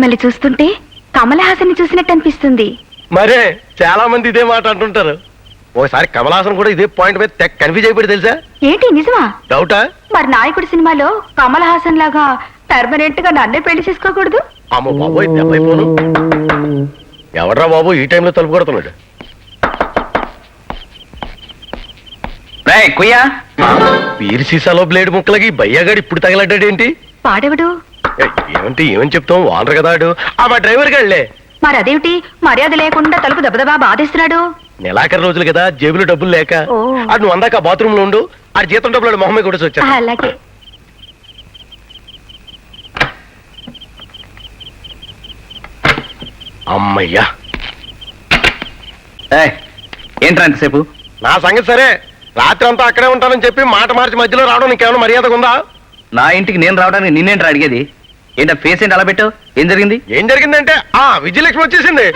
మిమ్మల్ని చూస్తుంటే కమల్ హాసన్ చూసినట్టు అనిపిస్తుంది మరే చాలా మంది ఇదే మాట అంటుంటారు. ఒకసారి కమలాసన్ కూడా ఇదే పాయింట్ మీద కన్ఫ్యూజ్ అయిపోయి తెలుసా? ఏంటి నిజమా? డౌటా? మరి నాయకుడు సినిమాలో కమల్ హాసన్ లాగా పర్మనెంట్గా నన్నే పెళ్ళి చేసుకోకూడదు? అమ్మ బాబోయ్ దెబ్బైపోను. ఎవడ్రా బాబు ఈ టైంలో తలుపు కొడుతున్నాడు? రేయ్ కుయ్యా. వీరి సీసాలో బ్లేడ్ ముక్కలకి బయ్యగాడు ఇప్పుడు తగలడ్డాడేంటి? పాడెవడు ఏమంటే ఏమని చెప్తాం వానరు కదా ఆడు. ఆ మా డ్రైవర్ గాళ్ళే మరి అదేమిటి? మర్యాద లేకుండా తలుపు దెబ్బదబా బాధేస్తున్నాడు. నెలాఖరు రోజులు కదా జేబులో డబ్బులు లేక. ఓ. ఆడు నువ్వు అందాక బాత్రూమ్లో ఉండు. ఆ జీతం డబ్బులు మొహమ్మే కూడా వచ్చా అలాగే. అమ్మయ్యా. ఏయ్, ఏంట్రా ఎంతసేపు నా సంగతి సరే. రాత్రి అంతా అక్కడే ఉంటానని చెప్పి మాట మార్చి మధ్యలో రావడం నీకేమైనా మర్యాద ఉందా? నా ఇంటికి నేను రావడానికి నిన్నేంట్రా అడిగేది? ఏంటా ఫేస్ ఏంటి అలా పెట్టావు? ఏం జరిగింది? ఏం జరిగిందంటే? ఆ విజయలక్ష్మి వచ్చేసింది.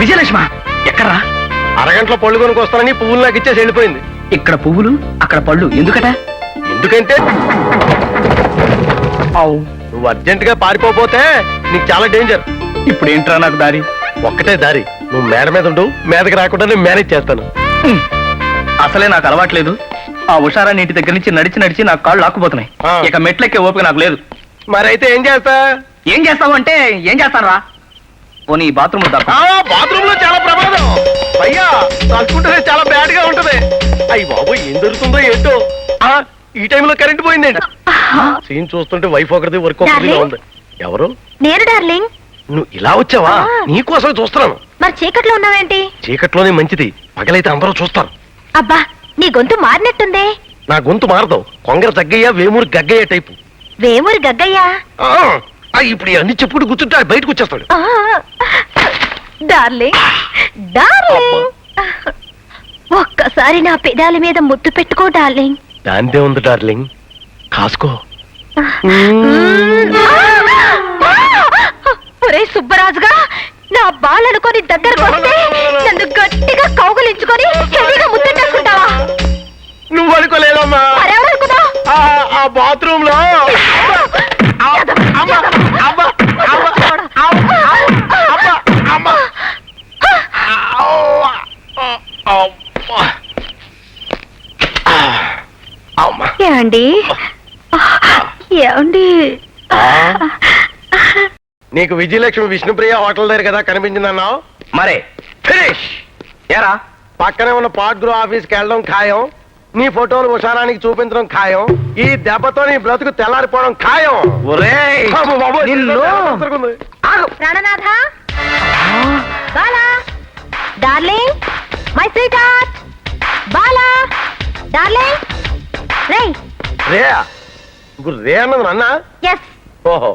విజయలక్ష్మ? ఎక్కడ్రా? అరగంటలో పళ్ళు కొనుక్కు వస్తానని పువ్వులు నాకు ఇచ్చేసి వెళ్ళిపోయింది. ఇక్కడ పువ్వులు అక్కడ పళ్ళు ఎందుకట? ఎందుకంటే? నువ్వు అర్జెంట్గా పారిపోతే నీకు చాలా డేంజర్ ఇప్పుడు ఏంట్రా నాకు దారి? ఒక్కటే దారి. నువ్వు మేడ మీద ఉండు మీదకి రాకుండా నేను మేనేజ్ చేస్తాను. అసలే నాకు అలవాట్లేదు. ఆ ఉషారాన్ని ఇంటి దగ్గర నుంచి నడిచి నడిచి నాకు కాళ్ళు లాక్కుపోతున్నాయి. ఇక మెట్లెక్కే ఓపిక నాకు లేదు. మరి అయితే ఏం చేస్తా? ఏం చేస్తావు అంటే ఏం చేస్తాను రా? పోనీ బాత్రూమ్ బాత్రూమ్లో చాలా ప్రమాదం. అయ్యా తలుచుకుంటే చాలా బ్యాడ్గా ఉంటది. అయ్యి బాబు ఏం జరుగుతుందో ఏంటో? ఆ ఈ టైంలో కరెంట్ పోయిందండి సీన్ చూస్తుంటే వైఫ్ ఒకరిది వర్క్ Darling? ఉంది. ఎవరు? నేను డార్లింగ్ నువ్వు ఇలా వచ్చావా. నీకోసం చూస్తున్నాను. మరి చీకట్లో ఉన్నావేంటి? చీకట్లోనే మంచిది. పగలైతే అందరూ చూస్తారు. అబ్బా నీ గొంతు మారినట్టుందే. నా గొంతు మారదు. కొంగర తగ్గయ్య వేమూరు గగ్గయ్య టైపు. వేమూరి గగ్గయ్యా. ఇప్పుడు అన్ని చెప్పుకుంటూ కూర్చుంటే బయటకు వచ్చేస్తాడు. Darling darling. ఒక్కసారి నా పెదాల మీద ముద్దు పెట్టుకో డార్లింగ్. దాందే ఉంది డార్లింగ్. కాసుకో. ఒరే సుబ్బరాజుగా నా బాలనుకొని దగ్గరకు వస్తే నన్ను గట్టిగా కౌగలించుకొని హెవీగా ముద్దెట్టేసుకుంటావా ఏమండి? ఏమండి? నీకు విజయలక్ష్మి విష్ణుప్రియ హోటల్ దగ్గర కదా కనిపించిందన్నావు? మరే ఫినిష్! ఏరా? పక్కనే ఉన్న పాట్ గ్రూ ఆఫీస్కి వెళ్ళడం ఖాయం. నీ ఫోటోలు ఉషారానికి చూపించడం ఖాయం. ఈ దెబ్బతో నీ బ్రతుకు తెల్లారిపోవడం ఖాయం. ప్రాణనాథ Bala? Darling? My sweetheart Bala? Darling? రేయ్. రే ఇప్పుడు రే అన్నది ఎస్ ఓహో.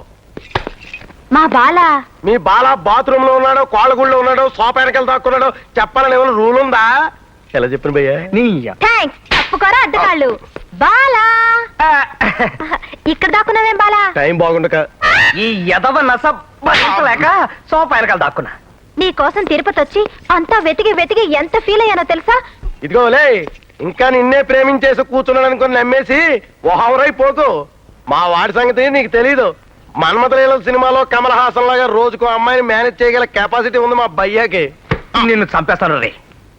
మా బాలా? మీ బాల బాత్రూమ్లో ఉన్నాడో కోళ్ళగుళ్ళో ఉన్నాడో సోపా వెనకాల దాక్కున్నాడో చెప్పాలని ఏమైనా రూల్ ఉందా? ఎలా చెప్పిన భయ్యా? థ్యాంక్స్ తప్పుకోరా అడ్డకాళ్ళు బాలా! ఇక్కడ దాక్కున్నావేం బాలా? టైం బాగుండక. ఈ యదవ నస భరించలేక సోఫా వెనకాల దాక్కున్నా. నీ కోసం తిరుపతి వచ్చి అంతా వెతికి వెతికి ఎంత ఫీల్ అయ్యానో తెలుసా? ఇదిగోలే ఇంకా నిన్నే ప్రేమించేసి కూర్చున్నాను అనుకుని నమ్మేసి ఓహవరై పోకు. మా వాడి సంగతి నీకు తెలీదు. మన్మథలీల సినిమాలో కమల్ హాసన్ లాగా రోజుకు అమ్మాయిని మేనేజ్ చేయగల కెపాసిటీ ఉంది మా భయ్యాకి. నిన్ను చంపేస్తాను రే.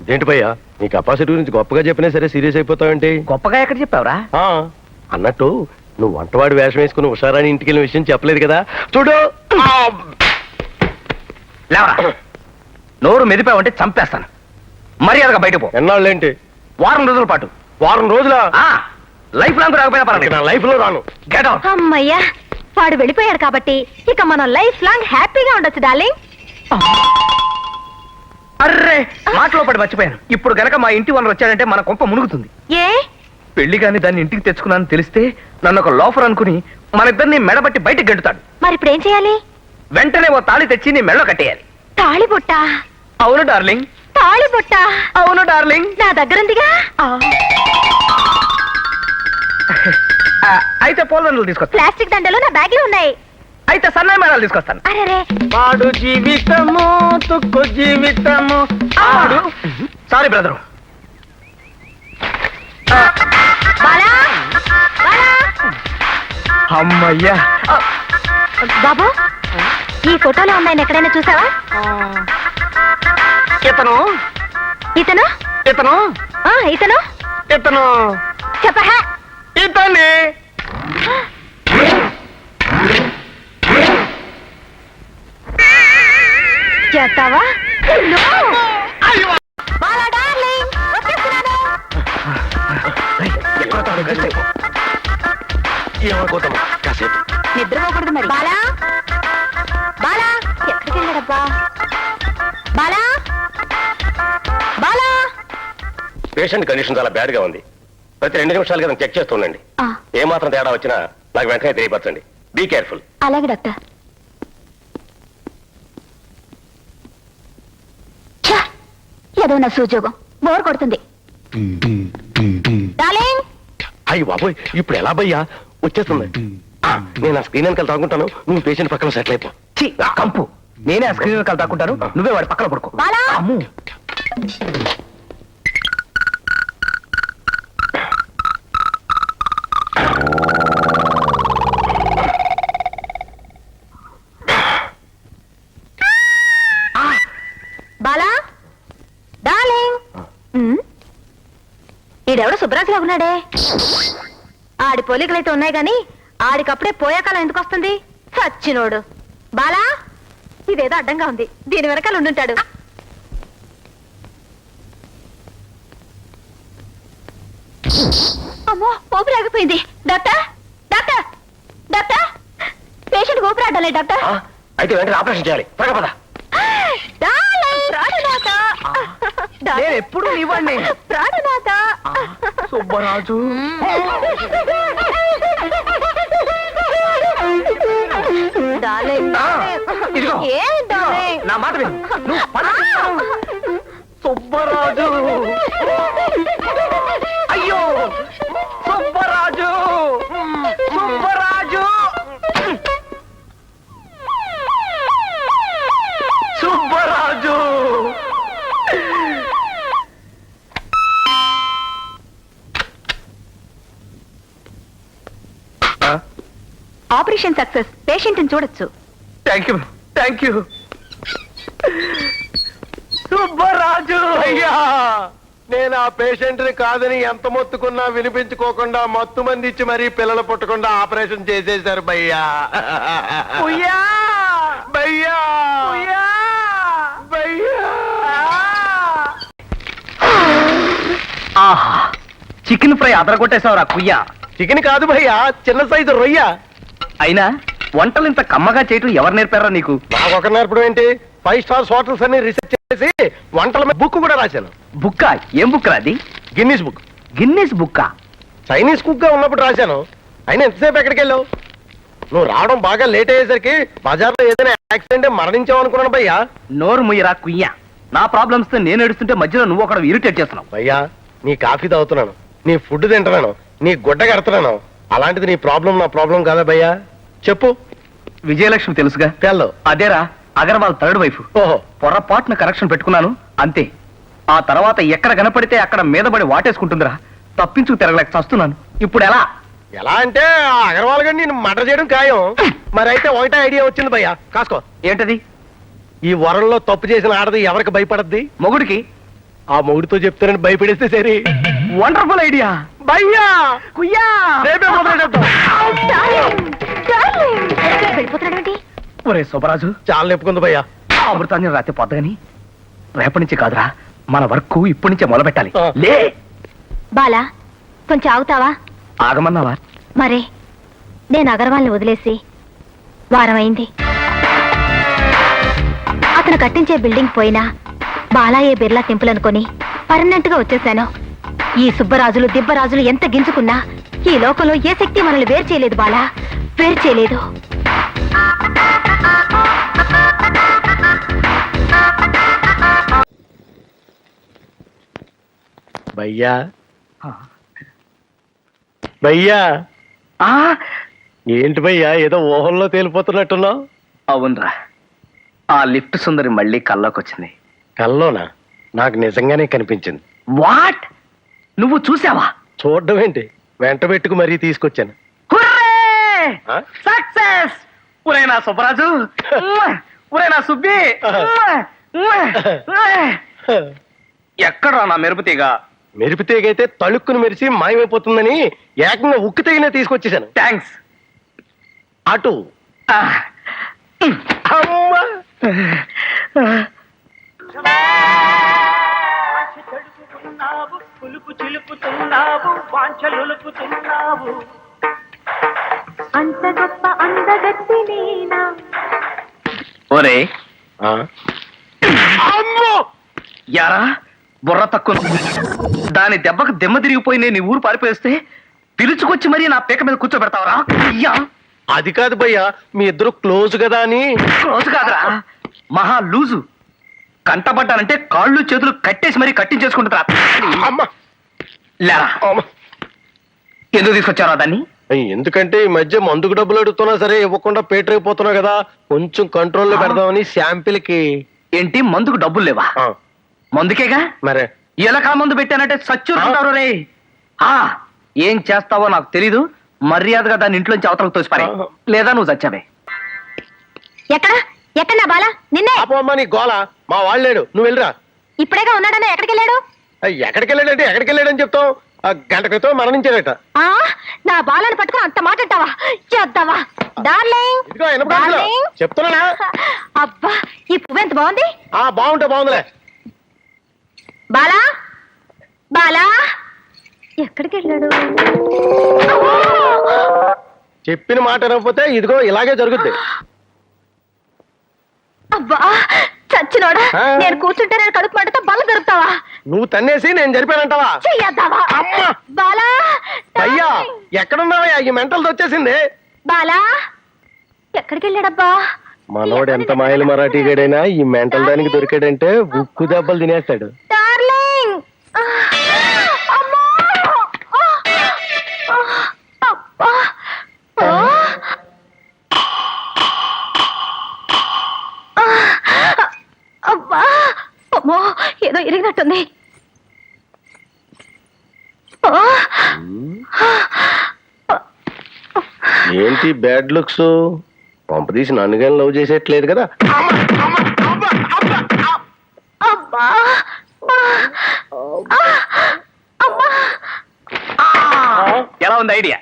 ఏంటి భయ్యా నీ కెపాసిటీ గురించి గొప్పగా చెప్పినా సరే సీరియస్ అయిపోతావేంటి? గొప్పగా ఎక్కడ చెప్పావురా? ఆ, అన్నట్టు నువ్వు వంటవాడి వేషం వేసుకుని హుషారాని ఇంటికి వెళ్ళిన విషయం చెప్పలేదు కదా? చూడు! ఆ, లేవరా. నోరు మెదిపావంటే చంపేస్తాను. మర్యాదగా బయట పో. ఎన్నాళ్ళేంటి? వారం రోజుల పాటు. వారం రోజుల? ఆ లైఫ్ లాంగ్ రాకపోయినా పర్వాలేదు. నా లైఫ్లో రాను. గెట్ అవుట్ అమ్మయ్యా వాడు వెళ్ళిపోయాడు కాబట్టి ఇక మనం లైఫ్ లాంగ్ హ్యాపీగా ఉండొచ్చు డార్లింగ్ అర్రే! మాటలో పడి మర్చిపోయాను. ఇప్పుడు గనక మా ఇంటి వనరు వచ్చాడంటే మన కొంప మునుగుతుంది. ఏ? పెళ్ళి గాని దాన్ని ఇంటికి తెచ్చుకున్నానని తెలిస్తే నన్ను ఒక లోఫర్ అనుకుని మన ఇద్దరిని మెడబట్టి బయటికి గెంటుతాడు. మరి ఇప్పుడు ఏం చేయాలి? వెంటనే ఓ తాళి తెచ్చి నీ మెడలో కట్టేయాలి. తాళి బుట్ట? అవును డార్లింగ్. తాళి బుట్ట? అవును డార్లింగ్. నా దగ్గరుందిగా? ఆ, అయితే పోలదండలు తీసుకొస్తా. ప్లాస్టిక్ దండలు నా బ్యాగ్లో ఉన్నాయి. అయితే సన్నాయి మేడాలు తీసుకొస్తాను. అరే వాడు జీవితము తుక్కు జీవితము. ఆడు సారీ బ్రదరు. బాలా? బాలా? అమ్మయ్యా. బాబు ఈ ఫోటోలో ఉన్నాయని ఎక్కడైనా చూసావా? ఇతను. ఇతను? ఇతను. ఆ, ఇతను? ఇతను. చెప్పహా. ఇతన్ని చేస్తావా? ఏమనుకోతామా కాసేపు నిద్రపోకూడదు మరి. బాలా? బాలా? ఎక్కడికి వెళ్ళాడబ్బా? బాలా? బాలా? పేషెంట్ కండిషన్ చాలా బ్యాడ్గా ఉంది. ప్రతి రెండు నిమిషాలు కదా చెక్ చేస్తూ ఉండండి. ఆ, ఏ మాత్రం తేడా వచ్చినా నాకు వెంటనే తెలియపరచండి. బీ కేర్ఫుల్ అలాగే డాక్టర్ ఛ! ఏదో నా సూజోగం. బోర్ కొడుతుంది. డార్లింగ్ అయ్యి బాబోయ్ ఇప్పుడు ఎలా భయ్యా? వచ్చేస్తుంది. ఆ, నేను ఆ స్క్రీన్ వెనకాల తాగుంటాను. నువ్వు పేషెంట్ పక్కన సెటిల్ అయిపో. ఛీ, కంపు. నేనే ఆ స్క్రీన్ వెనకాల దాక్కుంటాను నువ్వే వాడి పక్కన పడుకో. బాలా! అమ్ము. ఈడెవడో సుబ్రాజ్ ఉన్నాడే? ఆడి పోలికలైతే ఉన్నాయి గాని ఆడికప్పుడే పోయాకాలం ఎందుకు వస్తుంది? సచ్చినోడు. బాలా ఇదేదో అడ్డంగా ఉంది. దీని వెనకాల ఉండుంటాడు. అమ్మో ఊపిరి ఆగిపోయింది. Doctor doctor doctor. పేషెంట్ ఊపిరి ఆడాలి డాక్టర్. అయితే వెంటనే ఆపరేషన్ చేయాలి. త్వరగా నేను ఎప్పుడూ వాడిని. ప్రాణనాథ. సుబ్బరాజు. ఇదిగో. నా మాట విను నువ్వు పద. Subbaraju operation success. పేషెంట్ చూడొచ్చు. Thank you thank you Subbaraju! అయ్యా! నేను ఆ పేషెంట్ని కాదని ఎంత మొత్తుకున్నా వినిపించుకోకుండా మత్తు మంది ఇచ్చి మరీ పిల్లలు పుట్టకుండా ఆపరేషన్ చేసేశారు భయ్యా. ఉయ్యా! భయ్యా! ఉయ్యా! భయ్యా! ఆహా! చికెన్ ఫ్రై అదరగొట్టేశావురా కుయ్యా. చికెన్ కాదు భయ్యా చిన్న సైజు రొయ్య. అయినా వంటలు ఇంత కమ్మగా చేయటం ఎవరు నేర్పారా నీకు? నాకు ఒక నేర్పడం ఏంటి? ఫైవ్ స్టార్స్ హోటల్స్ అన్ని రీసెర్చ్ చేసి వంటల మీద బుక్ కూడా రాశాను. బుక్క? ఏం బుక్ రాది గిన్నీస్ బుక్ గిన్నీస్ బుక్క చైనీస్ కుక్గా ఉన్నప్పుడు రాశాను. అయినా ఎంతసేపు ఎక్కడికి వెళ్ళావు? నువ్వు రావడం బాగా లేట్ అయ్యేసరికి బజార్లో ఏదైనా యాక్సిడెంట్ మరణించావు అనుకున్నాను భయ్యా. నోరు ముయ్యరా కుయ్యా. నా ప్రాబ్లమ్స్తో నేను ఏడుస్తుంటే మధ్యలో నువ్వు ఒకడు ఇరిటేట్ చేస్తున్నావు. భయ్యా నీ కాఫీ తాగుతున్నాను నీ ఫుడ్ తింటున్నాను నీ గుడ్డ కడుతున్నాను. అలాంటిది నీ ప్రాబ్లం నా ప్రాబ్లం కాదా భయ్యా? చెప్పు. విజయలక్ష్మి తెలుసుగా? తెల్లో. అదేరా అగర్వాల్ థర్డ్ వైఫ్ ఓహో. పొరపాటున కరెక్షన్ పెట్టుకున్నాను. అంతే. ఆ తర్వాత ఎక్కడ కనపడితే అక్కడ మీద పడి వాటేసుకుంటుందిరా. తప్పించుకు తిరగలేక చస్తున్నాను. ఇప్పుడు ఎలా? ఎలా అంటే ఆ అగర్వాల్ గారిని నేను మటర్ చేయడం ఖాయం. మరి అయితే ఒకటే ఐడియా వచ్చింది భయ్యా. కాసుకో. ఏంటది? ఈ వరంలో తప్పు చేసిన ఆడది ఎవరికి భయపడద్ది? మొగుడికి? ఆ మొగుడితో చెప్తానని భయపడేస్తే సరే. వండర్ఫుల్ ఐడియా భయ్యా! కుయ్యా! రేపే. వెళ్ళిపోతున్నాడేంటి ఒరే శుభరాజు చాలా నెప్పుకుంది భయ్యా. ఆ అమృతాన్ని రాత్రి పొద్దగని రేపటి నుంచి కాదురా మన వర్క్ ఇప్పటి నుంచే మొదలు పెట్టాలి ఆ. లే. బాలా కొంచెం ఆగుతావా? ఆగమన్నావా? మరే నేను అగర్వాల్ని వదిలేసి వారం అయింది. అతను కట్టించే బిల్డింగ్ పోయినా బాలాయే బిర్లా టెంపుల్ అనుకొని పర్మనెంట్గా వచ్చేసాను. ఈ సుబ్బరాజులు దిబ్బరాజులు ఎంత గింజుకున్నా ఈ లోకంలో ఏ శక్తి మనల్ని వేరు చేయలేదు బాలా. వేరు చేయలేదు. భయ్యా. భయ్యా. ఆ, ఏంటి భయ్యా ఏదో ఊహల్లో తేలిపోతున్నట్టున్నావు? అవునరా. ఆ లిఫ్ట్ సుందరి మళ్ళీ కల్లోకొచ్చింది. కల్లోనా? నాకు నిజంగానే కనిపించింది. వాట్? నువ్వు చూసావా? చూడడం ఏంటి? వెంట పెట్టుకు మరీ తీసుకొచ్చాను? సక్సెస్! ఒరే నా సుబ్బరాజు. ఒరే నా సుబ్బి. ఎక్కడ్రా నా మెరుపు తీగ? మెరుపు తీగైతే తళుక్కును మెరిసి మాయమైపోతుందని ఏకంగా ఉక్కు తెగినే తీసుకొచ్చేసాను థ్యాంక్స్ అటు. అమ్మా. ఆశ తడుపుతున్నావు పులుపు చిలుపుతున్నావు వాంఛలులుపుతున్నావు. అంత గొప్ప అందగత్తి నేనా ఒరే. ఆ? అమ్మో! యారా? బుర్ర తక్కువ. దాని దెబ్బకు దెమ్మ తిరిగిపోయి నేను ఈ ఊరు పారిపోయేస్తే పిలుచుకొచ్చి మరీ నా పీక మీద కూర్చోబెడతావరా? అయ్యా! అది కాదు భయ్యా మీ ఇద్దరు క్లోజ్ కదా అని. రోజు కాదురా. మహా లూజు. కంటపడ్డానంటే కాళ్ళు చేతులు కట్టేసి మరీ కట్టించేసుకుంటారా అమ్మా! లేరా? అమ్మా. ఎందుకు తీసుకొచ్చారా దాన్ని? ఎందుకంటే ఈ మధ్య మందుకు డబ్బులు అడుగుతున్నా సరే ఇవ్వకుండా పేటరైపోతున్నా కదా. కొంచెం కంట్రోల్లో పెడదామని శాంపిల్కి ఏంటి? మందుకు డబ్బులు లేవా? ఆ, మందుకేగా? మరే. ఎలకా మందు పెట్టానంటే సచ్చురుకుంటారు రే. ఆ, ఏం చేస్తావో నాకు తెలీదు. మర్యాదగా దాన్ని ఇంట్లోంచి అవతలకు తోసిపారే. లేదా నువ్వు చచ్చావే. ఎక్కడ? ఎక్కడ నా బాల? నిన్నే? పాపమ్మ నీ గోల. మా వాళ్ళు లేడు. నువ్వు వెళ్ళరా. ఇప్పుడేగా ఉన్నాడని ఎక్కడికి వెళ్ళాడు ఎక్కడికి వెళ్ళాడంటే ఎక్కడికి వెళ్ళాడని చెప్తావు? ఆ గంట క్రితం ఆ నా బాలను పట్టుకుని అంత మాట అంటావా? చేద్దావా? డార్లింగ్ ఇదిగో వినపడుతుందా? డార్లింగ్. చెప్తున్నానా? అబ్బా ఈ పువ్వు ఎంత బాగుంది? ఆ బాగుంటే బాగుందిలే. బాలా? బాలా? ఎక్కడికి వెళ్ళాడు? చెప్పిన మాట వినకపోతే ఇదిగో ఇలాగే జరుగుద్ది. అబ్బా చచ్చినోడా ఆ. నేను కూర్చుంటే నేను కడుపు మంటతో బల్ల దొరుకుతావా నువ్వు తన్నేసి నేను జరిపానంటావా? చెయ్యద్దావా? అమ్మా! బాలా! అయ్యా! డార్లింగ్. ఎక్కడున్నావయ్యా? ఈ మెంటల్ వచ్చేసింది బాలా! ఎక్కడికి వెళ్ళాడబ్బా మనోడు ఎంత మాయలు మరాఠీ గడైనా ఈ మెంటల్ దానికి దొరికాడంటే ఉక్కు దెబ్బలు తినేస్తాడు. డార్లింగ్! అమ్మో ఏదో ఇరిగినట్టుంది! ఏంటి బ్యాడ్ లుక్స్? పంపదీసి నన్ను కానీ లవ్ చేసేట్లేదు కదా. అబ్బా ఎలా ఉంది ఐడియా?